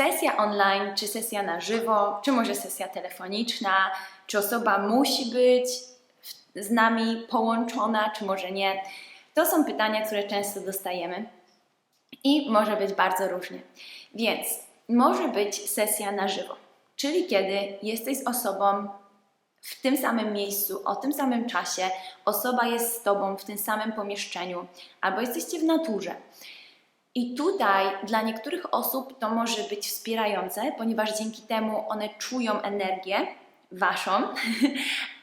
sesja online, czy sesja na żywo, czy może sesja telefoniczna, czy osoba musi być z nami połączona, czy może nie. To są pytania, które często dostajemy i może być bardzo różnie. Więc może być sesja na żywo, czyli kiedy jesteś z osobą w tym samym miejscu, o tym samym czasie, osoba jest z Tobą w tym samym pomieszczeniu, albo jesteście w naturze. I tutaj dla niektórych osób to może być wspierające, ponieważ dzięki temu one czują energię Waszą,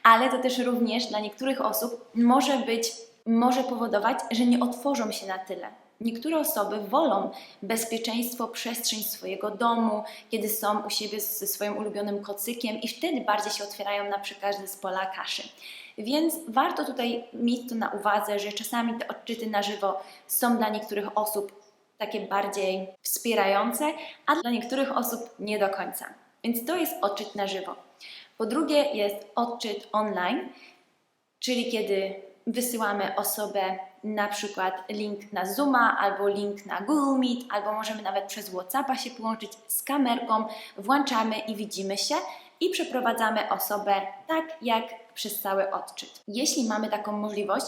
ale to też również dla niektórych osób może być, może powodować, że nie otworzą się na tyle. Niektóre osoby wolą bezpieczeństwo, przestrzeń swojego domu, kiedy są u siebie ze swoim ulubionym kocykiem i wtedy bardziej się otwierają na przykład z pola kaszy. Więc warto tutaj mieć to na uwadze, że czasami te odczyty na żywo są dla niektórych osób takie bardziej wspierające, a dla niektórych osób nie do końca. Więc to jest odczyt na żywo. Po drugie jest odczyt online, czyli kiedy wysyłamy osobę na przykład link na Zooma albo link na Google Meet, albo możemy nawet przez WhatsAppa się połączyć z kamerką, włączamy i widzimy się i przeprowadzamy osobę tak jak przez cały odczyt. Jeśli mamy taką możliwość,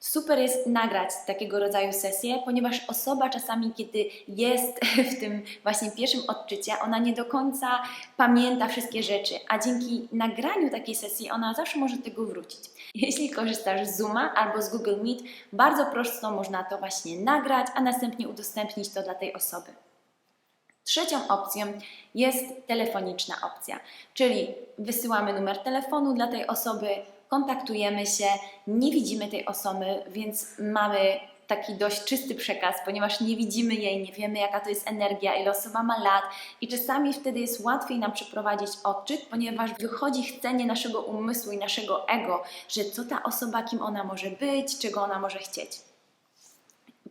Super jest nagrać takiego rodzaju sesję, ponieważ osoba czasami, kiedy jest w tym właśnie pierwszym odczycie, ona nie do końca pamięta wszystkie rzeczy, a dzięki nagraniu takiej sesji ona zawsze może do tego wrócić. Jeśli korzystasz z Zooma albo z Google Meet, bardzo prosto można to właśnie nagrać, a następnie udostępnić to dla tej osoby. Trzecią opcją jest telefoniczna opcja, czyli wysyłamy numer telefonu dla tej osoby, kontaktujemy się, nie widzimy tej osoby, więc mamy taki dość czysty przekaz, ponieważ nie widzimy jej, nie wiemy jaka to jest energia, ile osoba ma lat i czasami wtedy jest łatwiej nam przeprowadzić odczyt, ponieważ wychodzi chcenie naszego umysłu i naszego ego, że co ta osoba, kim ona może być, czego ona może chcieć.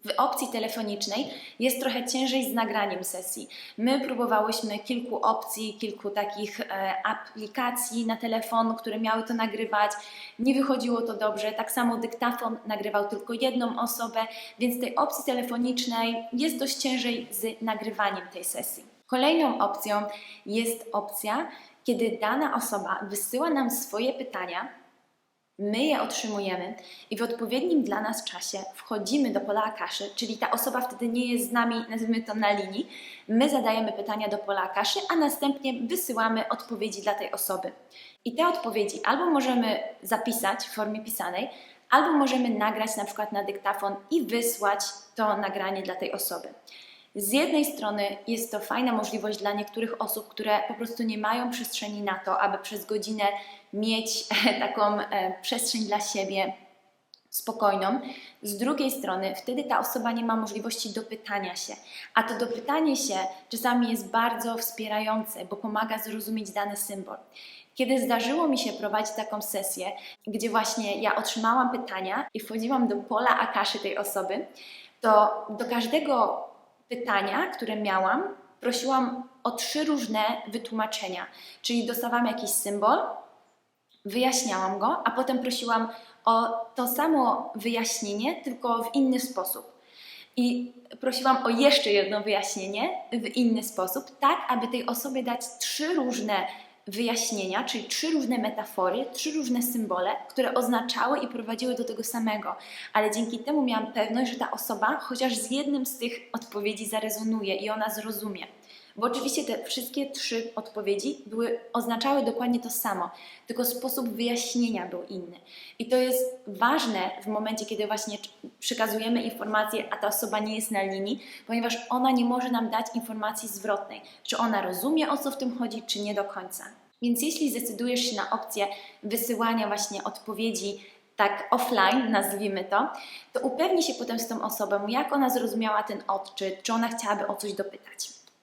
W opcji telefonicznej jest trochę ciężej z nagraniem sesji. My próbowałyśmy kilku opcji, kilku takich e, aplikacji na telefon, które miały to nagrywać. Nie wychodziło to dobrze. Tak samo dyktafon nagrywał tylko jedną osobę, więc tej opcji telefonicznej jest dość ciężej z nagrywaniem tej sesji. Kolejną opcją jest opcja, kiedy dana osoba wysyła nam swoje pytania, My je otrzymujemy i w odpowiednim dla nas czasie wchodzimy do pola Akaszy, czyli ta osoba wtedy nie jest z nami, nazwijmy to na linii. My zadajemy pytania do pola Akaszy, a następnie wysyłamy odpowiedzi dla tej osoby. I te odpowiedzi albo możemy zapisać w formie pisanej, albo możemy nagrać na przykład na dyktafon i wysłać to nagranie dla tej osoby. Z jednej strony jest to fajna możliwość dla niektórych osób, które po prostu nie mają przestrzeni na to, aby przez godzinę mieć taką e, przestrzeń dla siebie spokojną. Z drugiej strony, wtedy ta osoba nie ma możliwości dopytania się, a to dopytanie się czasami jest bardzo wspierające, bo pomaga zrozumieć dany symbol. Kiedy zdarzyło mi się prowadzić taką sesję, gdzie właśnie ja otrzymałam pytania i wchodziłam do pola akaszy tej osoby, to do każdego pytania, które miałam, prosiłam o trzy różne wytłumaczenia. Czyli dostawałam jakiś symbol, wyjaśniałam go, a potem prosiłam o to samo wyjaśnienie, tylko w inny sposób. I prosiłam o jeszcze jedno wyjaśnienie w inny sposób, tak aby tej osobie dać trzy różne wyjaśnienia, czyli trzy różne metafory, trzy różne symbole, które oznaczały i prowadziły do tego samego. Ale dzięki temu miałam pewność, że ta osoba chociaż z jednym z tych odpowiedzi zarezonuje i ona zrozumie. Bo oczywiście te wszystkie trzy odpowiedzi były, oznaczały dokładnie to samo, tylko sposób wyjaśnienia był inny. I to jest ważne w momencie, kiedy właśnie przekazujemy informację, a ta osoba nie jest na linii, ponieważ ona nie może nam dać informacji zwrotnej, czy ona rozumie o co w tym chodzi, czy nie do końca. Więc jeśli zdecydujesz się na opcję wysyłania właśnie odpowiedzi tak offline, nazwijmy to, to upewnij się potem z tą osobą, jak ona zrozumiała ten odczyt, czy ona chciałaby o coś dopytać.